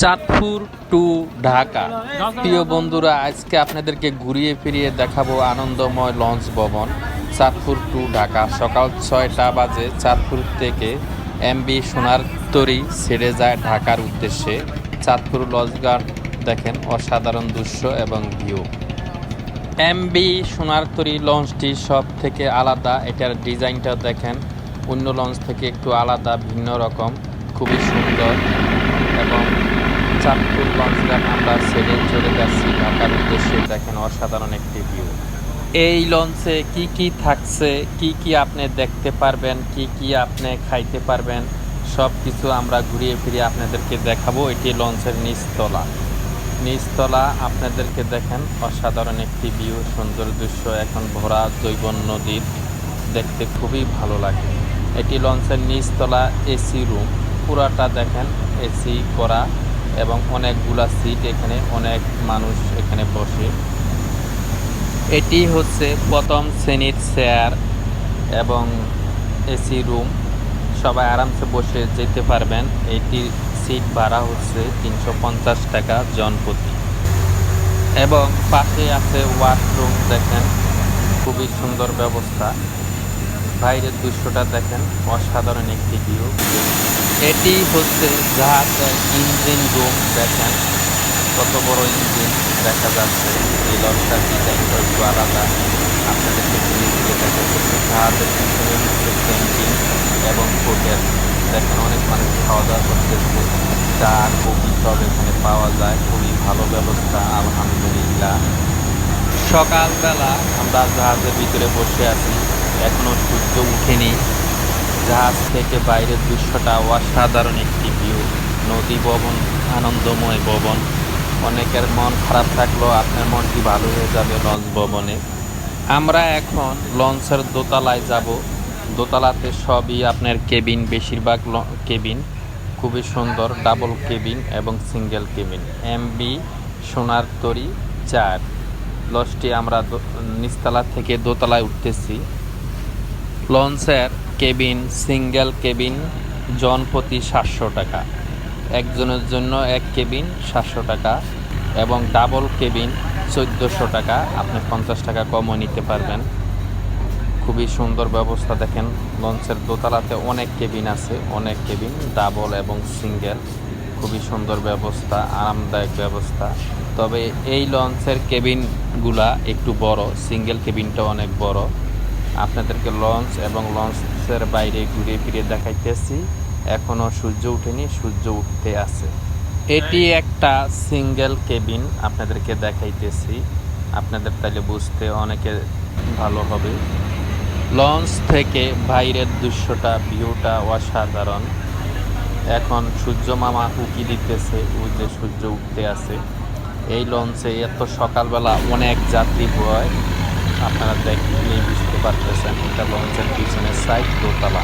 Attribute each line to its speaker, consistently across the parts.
Speaker 1: Chandpur two Dhaka. প্রিয় বন্ধুরা, আজকে আপনাদেরকে ঘুরিয়ে ফিরিয়ে দেখাবো আনন্দময় লঞ্চ ভবন চাঁদপুর টু ঢাকা। সকাল ছয়টা বাজে চাঁদপুর থেকে এমবি সোনার তরি ছেড়ে যায় ঢাকার উদ্দেশ্যে। চাঁদপুর লঞ্চঘাট দেখেন অসাধারণ দৃশ্য এবং ভিউ। এমবি সোনারতরী লঞ্চটি সব থেকে আলাদা, এটার ডিজাইনটা দেখেন। অন্য লঞ্চ থেকে একটু আলাদা, ভিন্ন রকম, খুবই সুন্দর এবং চাঁদপুর লঞ্চঘাট আমরা ছেড়ে চলে যাচ্ছি ঢাকার উদ্দেশ্যে। দেখেন অসাধারণ একটি ভিউ এই লঞ্চে কি কি থাকছে, কি কি আপনি দেখতে পারবেন, কি কি আপনি খাইতে পারবেন সব কিছু আমরা ঘুরিয়ে ফিরিয়ে আপনাদেরকে দেখাবো। এটি লঞ্চের নিচতলা। নিচতলা আপনাদেরকে দেখেন, অসাধারণ একটি ভিউ সুন্দর দৃশ্য। এখন ভরা জৈবন নদীর, দেখতে খুবই ভালো লাগে। এটি লঞ্চের নিচতলা এসি রুম। পুরাটা দেখেন, এসি করা। এবং অনেকগুলা সিট এখানে, অনেক মানুষ এখানে বসে। এটি হচ্ছে প্রথম শ্রেণির চেয়ার এবং এসি রুম। সবাই আরামসে বসে যেতে পারবেন। এটি সিট ভাড়া হচ্ছে তিনশো পঞ্চাশ টাকা জনপ্রতি। এবং পাশে আছে ওয়াশরুম, দেখেন। খুবই সুন্দর ব্যবস্থা। বাইরের দৃশ্যটা দেখেন, অসাধারণ একটি ভিউ এটি হচ্ছে জাহাজের ইঞ্জিন রুম দেখেন। কত বড় ইঞ্জিন দেখা যাচ্ছে। এই লঞ্চটার ডিজাইনটা একটু আলাদা। আপনাদেরকে ঘুরে দেখা যাচ্ছে জাহাজের পিছনে হচ্ছে পেন্টিং এবং হোটেল দেখেন অনেক মানুষ খাওয়া দাওয়া করতেছে। চা, কফি সব এখানে পাওয়া যায়। খুবই ভালো ব্যবস্থা, আলহামদুলিল্লাহ। সকালবেলা আমরা জাহাজের ভিতরে বসে আছি। এখনও সূর্য উঠেনি। জাহাজ থেকে বাইরের দৃশ্যটা অসাধারণ একটি ভিউ নদী ভবন, আনন্দময় ভবন। অনেকের মন খারাপ থাকলেও আপনার মনটি ভালো হয়ে যাবে লঞ্চ ভবনে। আমরা এখন লঞ্চের দোতলায় যাব। দোতলাতে সবই আপনার কেবিন, বেশিরভাগ কেবিন খুবই সুন্দর, ডাবল কেবিন এবং single cabin. MV Sonar Tori চার। লঞ্চটি আমরা নিচতলা থেকে দোতলায় উঠতেছি। লঞ্চের কেবিন, সিঙ্গেল কেবিন জন প্রতি সাতশো টাকা। একজনের জন্য এক কেবিন সাতশো টাকা এবং ডাবল কেবিন চোদ্দোশো টাকা। আপনি পঞ্চাশ টাকা কমও নিতে পারবেন। খুবই সুন্দর ব্যবস্থা দেখেন। লঞ্চের দোতলাতে অনেক কেবিন আছে, অনেক কেবিন, ডাবল এবং সিঙ্গেল। খুবই সুন্দর ব্যবস্থা, আরামদায়ক ব্যবস্থা। তবে এই লঞ্চের কেবিনগুলা একটু বড়, সিঙ্গেল কেবিনটা অনেক বড়। আপনাদেরকে লঞ্চ এবং লঞ্চের বাইরে ঘুরে ফিরে দেখাইতেছি। এখনও সূর্য উঠেনি, সূর্য উঠতে আছে। এটি একটা সিঙ্গেল কেবিন আপনাদেরকে দেখাইতেছি। আপনাদের তাইলে বুঝতে অনেকে ভালো হবে। লঞ্চ থেকে বাইরের দৃশ্যটা ভিউটা অসাধারণ। এখন সূর্য মামা উকি দিতেছে, ওই যে সূর্য উঠতে আছে। এই লঞ্চে এত সকালবেলা অনেক যাত্রী হয়। আপনারা দেখলেই বুঝতে পারতেছেন, এটা লঞ্চের পিছনে সাইড দোতলা।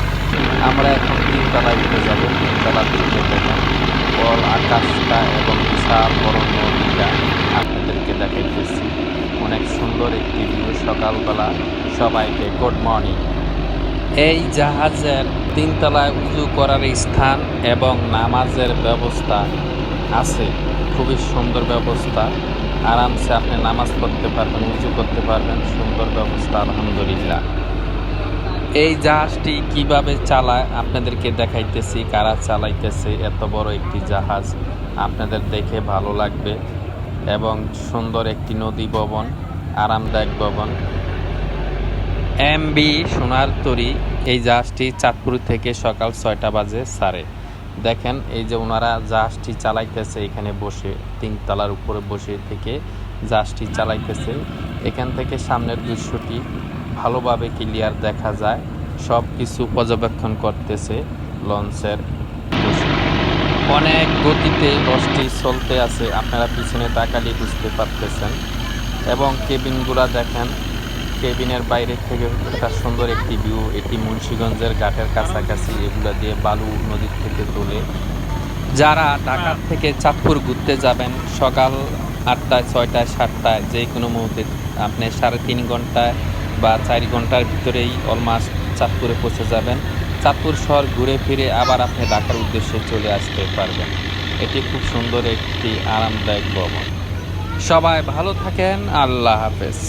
Speaker 1: আমরা এখন তিনতলায় উঠে যাব, তিনতলা থেকে দেখেন বল, আকাশটা এবং বিশাল বড় নদীটা আপনাদেরকে দেখাইতেছি। অনেক সুন্দর একটি ভিউ সকালবেলা সবাইকে গুড মর্নিং এই জাহাজের তিনতলায় উজু করার স্থান এবং নামাজের ব্যবস্থা আছে, খুবই সুন্দর ব্যবস্থা। আরামসে আপনি নামাজ পড়তে পারবেন, উজু করতে পারবেন, সুন্দর ব্যবস্থা, আলহামদুলিল্লাহ। এই জাহাজটি কীভাবে চালায় আপনাদেরকে দেখাইতেছি, কারা চালাইতেছে, এত বড় একটি জাহাজ আপনাদের দেখে ভালো লাগবে এবং সুন্দর একটি নদী ভবন, আরামদায়ক ভবন। এমবি সোনার তরি এই জাহাজটি চাঁদপুর থেকে সকাল ছয়টা বাজে সারে। দেখেন, এই যে ওনারা জাহাজটি চালাইতেছে, এখানে বসে তিন তিনতলার উপরে বসে থেকে জাহাজটি চালাইতেছে। এখান থেকে সামনের দৃশ্যটি ভালোভাবে ক্লিয়ার দেখা যায়। সব কিছু পর্যবেক্ষণ করতেছে লঞ্চের অনেক গতিতে লঞ্চটি চলতে আছে, আপনারা পিছনে তাকালি বুঝতে পারতেছেন। এবং কেবিনগুলা দেখেন কেবিনের বাইরে থেকে একটা সুন্দর একটি ভিউ এটি মুন্সীগঞ্জের ঘাটের কাছাকাছি। এগুলা দিয়ে বালু নদীর থেকে তোলে যারা ঢাকা থেকে চাঁদপুর ঘুরতে যাবেন, সকাল আটটায়, ছয়টায়, সাতটায় যে কোনো মুহূর্তে আপনি সাড়ে তিন ঘন্টায় বা চার ঘণ্টার ভিতরেই অলমাস্ট চাঁদপুরে পৌঁছে যাবেন। চাঁদপুর শহর ঘুরে ফিরে আবার আপনি ঢাকার উদ্দেশ্যে চলে আসতে পারবেন। এটি খুব সুন্দর একটি আরামদায়ক ভবন সবাই ভালো থাকেন, আল্লাহ হাফেজ।